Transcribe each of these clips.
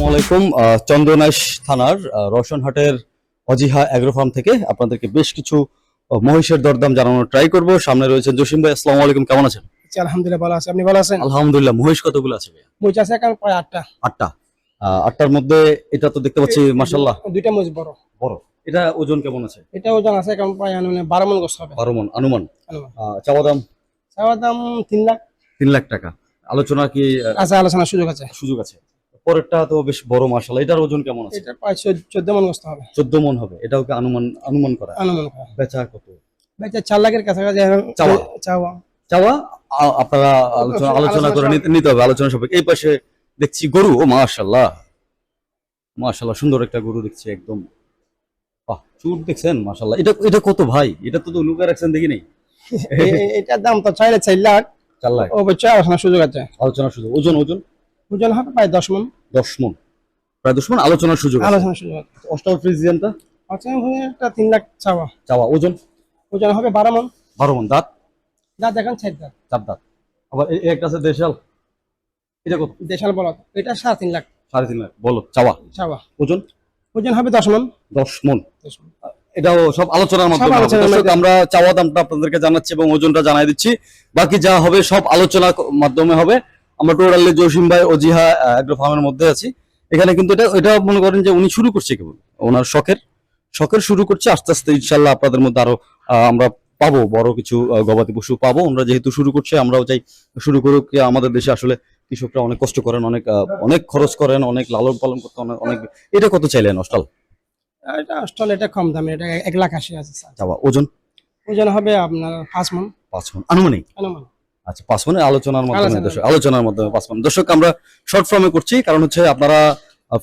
আসসালামু আলাইকুম। আহ, চন্দনাইশ থানার আহ, রওশনহাটের অজিহা অ্যাগ্রো ফার্ম থেকে আপনাদেরকে বেশ কিছু মহিষের দরদাম জানানোর ট্রাই করব। সামনে রয়েছেন জসিম ভাই আসসালামু আলাইকুম কেমন আছেন? জি, আলহামদুলিল্লাহ ভালো আছে। আপনি ভালো আছেন? আলহামদুলিল্লাহ মহিষ কতগুলো আছে মুজ আছে এখন প্রায় আটটা। আটটা। আটটার মধ্যে এটা তো দেখতে পাচ্ছি মাসাল্লাহ দুইটা মুজ বড়। বড়। এটা ওজন কেমন আছে? এটা ওজন আছে এখন প্রায় মানে বারো মন গোস্ত হবে। বারো মন অনুমান। চাওয়া দাম? চাওয়ার দাম তিন লাখ। তিন লাখ টাকা। আলোচনা কি আছে আলোচনার সুযোগ আছে। সুযোগ আছে। পরেরটা তো বেশ বড় মাসাল্লাহ এটার ওজন কেমন আছে? এটা প্রায় চোদ্দ- মন গোস্ত হবে। চোদ্দ মন হবে। এটাও কি অনুমান অনুমান করা? অনুমান করা। বেচা কত? বেচা চার লাখের কাছাকাছি চাওয়া। চাওয়া। চাওয়া? আপনারা আলোচনা আলোচনা করে নিতে হবে। আলোচনা সবাই এই পাশে দেখছি গরু। ও মাশাল্লাহ মাশাল্লাহ সুন্দর একটা গরু দেখছি একদম। বাহ চুট দেখছেন? মাশাল্লাহ এটা এটা কত ভাই? এটা তো তো লুকা রাখছেন দেখি এ- এটার দাম তো চাইলে চার লাখ। চার লাখ। অবশ্যই আলোচনার সুযোগ আছে। আলোচনা সুযোগ। ওজন ওজন? ওজন হবে প্রায় দশ মন। দশ মন। প্রায় দশ মন আলোচনার সুযোগ। আলোচনার সুযোগ অস্টাল ফ্রিজিয়ানটা? আচ্ছা একটা তিন লাখ চাওয়া। চাওয়া। ওজন? ওজন হবে বারো মন। বারো মন। দাঁত? যা দেখেন চার দাঁত। চার দাঁত। আবার একটা আছে দেশাল। এটা কত? দেশাল বলদ। এটা সাড়ে তিন লাখ। সাড়ে তিন লাখ। বলো চাওয়া। চাওয়া। ওজন? ওজন হবে দশ মন। দশ মন। এটাও সব আলোচনার মাধ্যমে দর্শক, আমরা চাওয়া দামটা আপনাদেরকে জানাচ্ছি এবং ওজনটা জানাই দিচ্ছি। বাকি যা হবে সব আলোচনা ক- মাধ্যমে হবে। আমরা টোটালি জসিম ভাই অজিহা এগ্রো ফার্মের মধ্যে আছি। এখানে কিন্তু এটা এটা মনে করেন যে উনি শুরু করছে কেবল। ওনার শখের শখের শুরু করছে আস্তে আস্তে ইনশাল্লাহ আপনাদের মধ্যে আরও আমরা পাবো বড় কিছু গবাদি পশু পাবো। আমরা যেহেতু শুরু করছে আমরাও চাই শুরু করুক। আমাদের দেশে আসলে কৃষকরা অনেক কষ্ট করেন অনেক অনেক খরচ করেন অনেক লালন পালন করতে অনেক অনেক এটা কত চাইলেন অস্টাল? এটা অস্ট্রাল এটা কম দামে এটা এক লাখ আশি আছে ওজন? ওজন হবে আপনার পাঁচ মন। পাঁচ মন। আনুমানিক? অনুমান আচ্ছা পাঁচ মিনিট আলোচনার মাধ্যমে দর্শক আলোচনার মাধ্যমে পাঁচ মিনিট দর্শক আমরা শর্ট ফর্মে করছি কারণ হচ্ছে আপনারা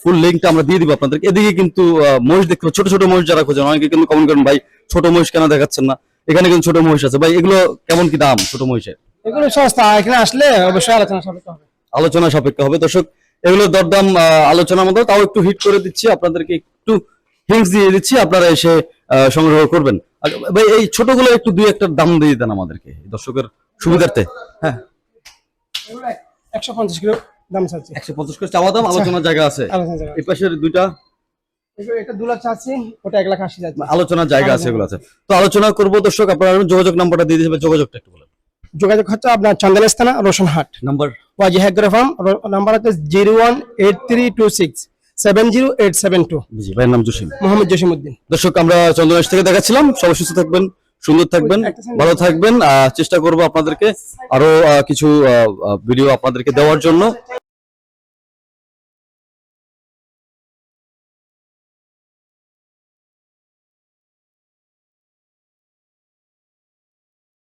ফুল লিঙ্কটা আমরা দিয়ে দিব আপনাদেরকে। এদিকে কিন্তু মহিষ দেখতে ছোট ছোট মহিষ যারা খোঁজেন অনেকে কিন্তু কমেন্ট করেন ভাই ছোট মহিষ কেন দেখাচ্ছেন না? এখানে কিন্তু ছোট মহিষ আছে। ভাই এগুলো কেমন কি দাম ছোট মহিষের? এগুলো সস্তা এখানে আসলে অবশ্যই আলোচনা সাপেক্ষ হবে। আলোচনা সাপেক্ষ হবে। দর্শক এগুলো দরদাম আলোচনার মধ্যে তাও একটু হিট করে দিচ্ছি আপনাদেরকে একটু হিংস দিয়ে দিচ্ছি আপনারা এসে সংগ্রহ করবেন। ভাই এই ছোটগুলো একটু দুই একটা দাম দিয়ে দেন আমাদেরকে। দর্শকের সুবিধার্থে? হ্যাঁ। একশো পঞ্চাশ কিলো দাম চাচ্ছি। একশো পঞ্চাশ করে চাওয়া দাম আলোচনার জায়গা আছে। এই পাশের দুইটা? এটা দু লাখ চাচ্ছি ওটা এক লাখ আশি আলোচনার জায়গা আছে এগুলো আছে। তো আলোচনা করব দর্শক আপনারা যোগাযোগ নাম্বারটা দিয়ে দিয়েছে যোগাযোগটা একটু বলেন। যোগাযোগ হচ্ছে আপনার রোশনহাট নাম্বার? ওয়াজি হ্যাগ্রা ফার্ম নাম্বার হচ্ছে zero one eight three two six seven zero eight seven two. জি ভাইয়ের নাম জসিম। মোহাম্মদ জসিমুদ্দিন দর্শক আমরা চন্দ্রনাশ থেকে দেখাচ্ছিলাম। সবাই সুস্থ থাকবেন। সুন্দর থাকবেন ভালো থাকবেন আহ, চেষ্টা করব আপনাদেরকে আরও আহ, কিছু ভিডিও আপনাদেরকে দেওয়ার জন্য।